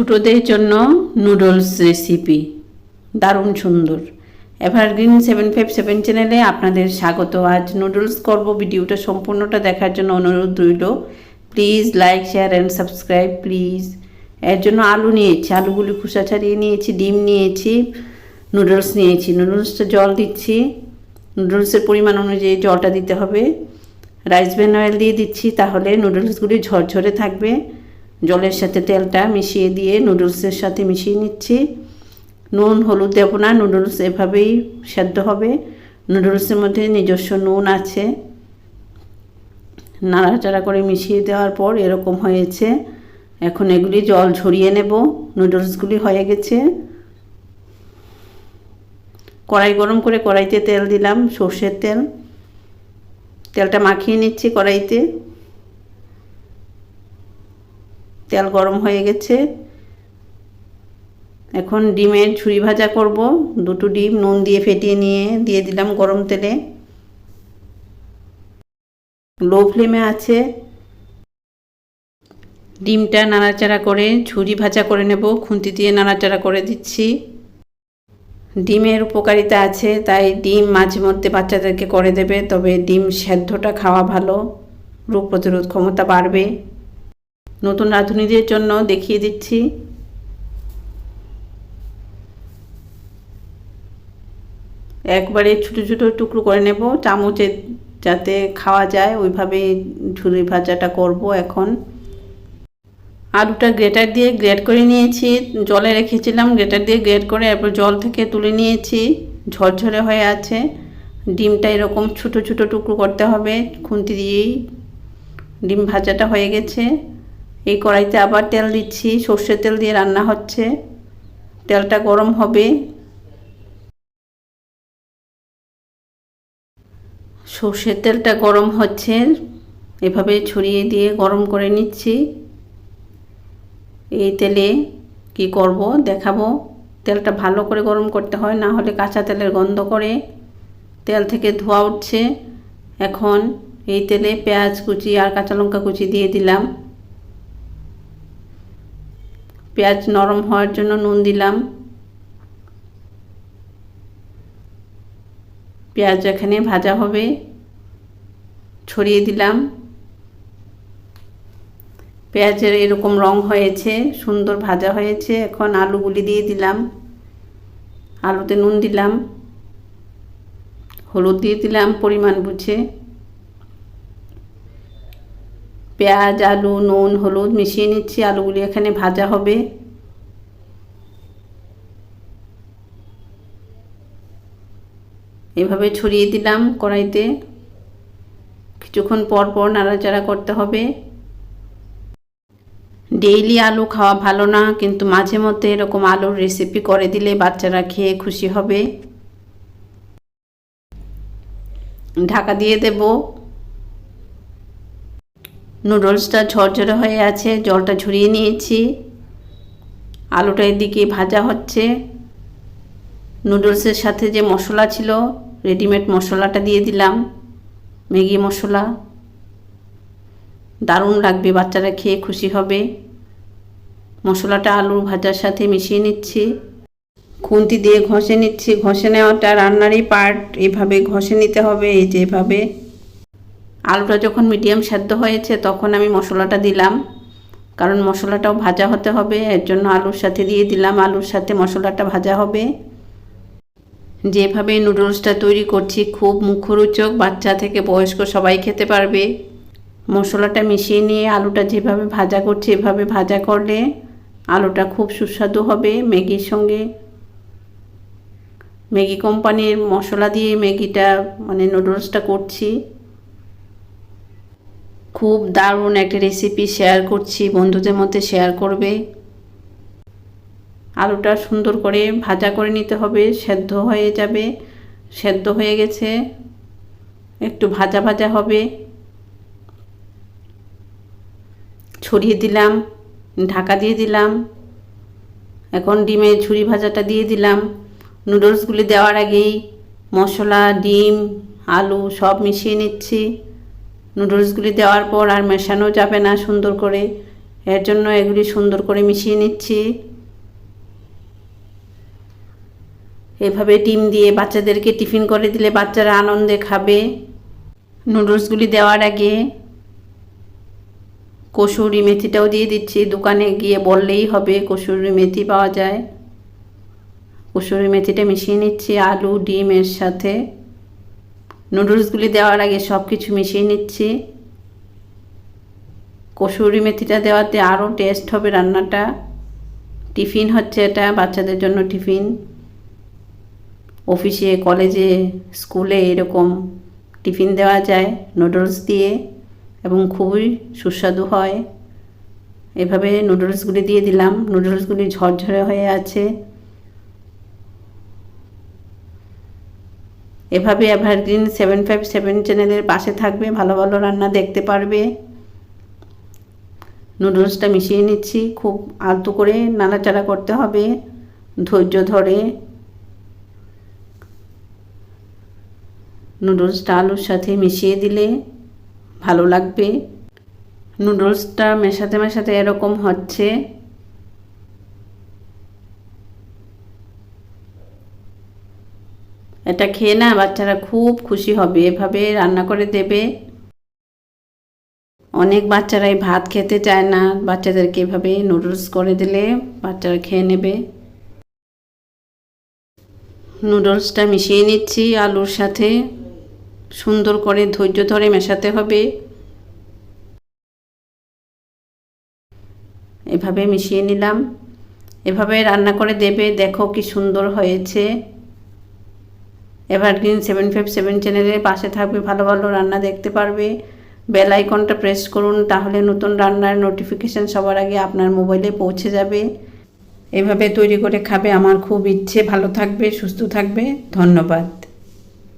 ছোটোদের জন্য noodles recipe. দারুণ সুন্দর। এভারগ্রিন সেভেন ফাইভ সেভেন চ্যানেলে আপনাদের স্বাগত। আজ নুডলস করব। ভিডিওটা সম্পূর্ণটা দেখার জন্য অনুরোধ রইল। Please like, share and subscribe, please. এর জন্য আলু নিয়েছি। আলুগুলি খোসা ছাড়িয়ে নিয়েছি, ডিম নিয়েছি, নুডলস নিয়েছি। নুডলসটা জল দিচ্ছি। নুডলসের পরিমাণ অনুযায়ী জলটা দিতে হবে। রাইস ব্যান অয়েল দিয়ে দিচ্ছি, তাহলে নুডলসগুলি ঝরঝরে থাকবে। জলের সাথে তেলটা মিশিয়ে দিয়ে নুডলসের সাথে মিশিয়ে নিচ্ছি। নুন, হলুদ দেবো না, নুডলস এভাবেই সেদ্ধ হবে। নুডলসের মধ্যে নিজস্ব নুন আছে। নাড়াচাড়া করে মিশিয়ে দেওয়ার পর এরকম হয়েছে। এখন এগুলি জল ঝরিয়ে নেব। নুডলসগুলি হয়ে গেছে। কড়াই গরম করে কড়াইতে তেল দিলাম, সর্ষের তেল। তেলটা মাখিয়ে নিচ্ছি কড়াইতে। তেল গরম হয়ে গেছে। এখন ডিমের ঝুরি ভাজা করব। দুটো ডিম নুন দিয়ে ফেটিয়ে নিয়ে দিয়ে দিলাম গরম তেলে। লো ফ্লেমে আছে। ডিমটা নাড়াচাড়া করে ঝুরি ভাজা করে নেব। খুন্তি দিয়ে নাড়াচাড়া করে দিচ্ছি। ডিমের উপকারিতা আছে, তাই ডিম মাঝে মধ্যে বাচ্চাদেরকে করে দেবে, তবে ডিম সেদ্ধটা খাওয়া ভালো। রোগ প্রতিরোধ ক্ষমতা বাড়বে। নতুন রাঁধুনিদের জন্য দেখিয়ে দিচ্ছি। একবারে ছোটো ছোটো টুকরো করে নেব, চামচে যাতে খাওয়া যায় ওইভাবে ঝুরি ভাজাটা করব এখন। আলুটা গ্রেটার দিয়ে গ্রেট করে নিয়েছি, জলে রেখেছিলাম, গ্রেটার দিয়ে গ্রেট করে এরপর জল থেকে তুলে নিয়েছি, ঝরঝরে হয়ে আছে। ডিমটা এরকম ছোটো ছোটো টুকরো করতে হবে, খুন্তি দিয়েই। ডিম ভাজাটা হয়ে গেছে। এই কড়াইতে আবার তেল দিচ্ছি, সর্ষের তেল দিয়ে রান্না হচ্ছে। তেলটা গরম হবে। সর্ষের তেলটা গরম হচ্ছে, এভাবে ছড়িয়ে দিয়ে গরম করে নিচ্ছি। এই তেলে কি করব দেখাবো। তেলটা ভালো করে গরম করতে হয়, না হলে কাঁচা তেলের গন্ধ করে। তেল থেকে ধোয়া উঠছে। এখন এই তেলে পেঁয়াজ কুচি আর কাঁচা লঙ্কা কুচি দিয়ে দিলাম। পেঁয়াজ নরম হওয়ার জন্য নুন দিলাম। পেঁয়াজ এখানে ভাজা হবে। ছড়িয়ে দিলাম। পেঁয়াজের এরকম রং হয়েছে, সুন্দর ভাজা হয়েছে। এখন আলুগুলি দিয়ে দিলাম। আলুতে নুন দিলাম। হলুদ দিয়ে দিলাম পরিমাণ বুঝে। পেঁয়াজ, আলু, নুন, হলুদ মিশিয়ে নিচ্ছি। আলুগুলি এখানে ভাজা হবে। এভাবে ছড়িয়ে দিলাম কড়াইতে। কিছুক্ষণ পর পর নাড়াচাড়া করতে হবে। ডেইলি আলু খাওয়া ভালো না, কিন্তু মাঝে মধ্যে এরকম আলুর রেসিপি করে দিলে বাচ্চারা খেয়ে খুশি হবে। ঢাকা দিয়ে দেব। নুডলসটা ঝরঝরে হয়ে আছে, জলটা ঝরিয়ে নিয়েছি। আলুটা এদিকে ভাজা হচ্ছে। নুডলসের সাথে যে মশলা ছিল রেডিমেড মশলাটা দিয়ে দিলাম, ম্যাগি মশলা। দারুণ লাগবে, বাচ্চারা খেয়ে খুশি হবে। মশলাটা আলু ভাজার সাথে মিশিয়ে নিচ্ছি। খুন্তি দিয়ে ঘষে নিচ্ছি। ঘষে নেওয়াটা রান্নারই পার্ট এভাবে ঘষে নিতে হবে, এই যে এভাবে। আলুটা যখন মিডিয়াম সেদ্ধ হয়েছে, তখন আমি মশলাটা দিলাম। কারণ মশলাটাও ভাজা হতে হবে, এর জন্য আলুর সাথে দিয়ে দিলাম। আলুর সাথে মশলাটা ভাজা হবে। যেভাবে নুডলসটা তৈরি করছি, খুব মুখরোচক, বাচ্চা থেকে বয়স্ক সবাই খেতে পারবে। মশলাটা মিশিয়ে নিয়ে আলুটা যেভাবে ভাজা করছি, এভাবে ভাজা করলে আলুটা খুব সুস্বাদু হবে ম্যাগির সঙ্গে। ম্যাগি কোম্পানির মশলা দিয়ে ম্যাগিটা মানে নুডলসটা করছি। খুব দারুণ একটা রেসিপি শেয়ার করছি। বন্ধুদের মধ্যে শেয়ার করবে। আলুটা সুন্দর করে ভাজা করে নিতে হবে, সেদ্ধ হয়ে যাবে। সেদ্ধ হয়ে গেছে। একটু ভাজা ভাজা হবে। ছড়িয়ে দিলাম, ঢাকা দিয়ে দিলাম। এখন ডিমের ঝুরি ভাজাটা দিয়ে দিলাম। নুডলসগুলি দেওয়ার আগেই মশলা, ডিম, আলু সব মিশিয়ে নিচ্ছি। নুডলসগুলি দেওয়ার পর আর মেশানো যাবে না সুন্দর করে। এর জন্য এগুলি সুন্দর করে মিশিয়ে নিচ্ছি। এভাবে ডিম দিয়ে বাচ্চাদেরকে টিফিন করে দিলে বাচ্চারা আনন্দে খাবে। নুডলসগুলি দেওয়ার আগে কসুরি মেথিটাও দিয়ে দিচ্ছি। দোকানে গিয়ে বললেই হবে কসুরি মেথি পাওয়া যায়। কসুরি মেথিটা মিশিয়ে নিচ্ছি, আলু ডিমের সাথে। নুডলসগুলি দেওয়ার আগে সব কিছু মিশিয়ে নিচ্ছি। কসুরি মেথিটা দেওয়াতে আরও টেস্ট হবে রান্নাটা। টিফিন হচ্ছে এটা, বাচ্চাদের জন্য টিফিন। অফিসে, কলেজে, স্কুলে এরকম টিফিন দেওয়া যায় নুডলস দিয়ে এবং খুবই সুস্বাদু হয়। এভাবে নুডলসগুলি দিয়ে দিলাম। নুডলসগুলি ঝরঝরে হয়ে আছে। এভাবে এভারগ্রিন সেভেন ফাইভ সেভেন চ্যানেলের পাশে থাকবে, ভালো ভালো রান্না দেখতে পারবে। নুডলসটা মিশিয়ে নিচ্ছি, খুব আলতো করে নাড়াচাড়া করতে হবে, ধৈর্য ধরে। নুডলসটা আলুর সাথে মিশিয়ে দিলে ভালো লাগবে। নুডলসটা মেশাতে মেশাতে এরকম হচ্ছে। এটা খেয়ে না বাচ্চারা খুব খুশি হবে। এভাবে রান্না করে দেবে। অনেক বাচ্চারাই ভাত খেতে চায় না। বাচ্চাদেরকে এভাবে নুডলস করে দিলে বাচ্চারা খেয়ে নেবে। নুডলসটা মিশিয়ে নিচ্ছি আলুর সাথে। সুন্দর করে ধৈর্য ধরে মেশাতে হবে। এভাবে মিশিয়ে নিলাম। এভাবে রান্না করে দেবে। দেখো কি সুন্দর হয়েছে। এভারগ্রিন সেভেন ফাইভ সেভেন চ্যানেলের পাশে থাকবে, ভালো ভালো রান্না দেখতে পারবে। বেল আইকনটা প্রেস করুন, তাহলে নতুন রান্নার নোটিফিকেশান সবার আগে আপনার মোবাইলে পৌঁছে যাবে। এভাবে তৈরি করে খাবে আমার খুব ইচ্ছে। ভালো থাকবে, সুস্থ থাকবে। ধন্যবাদ।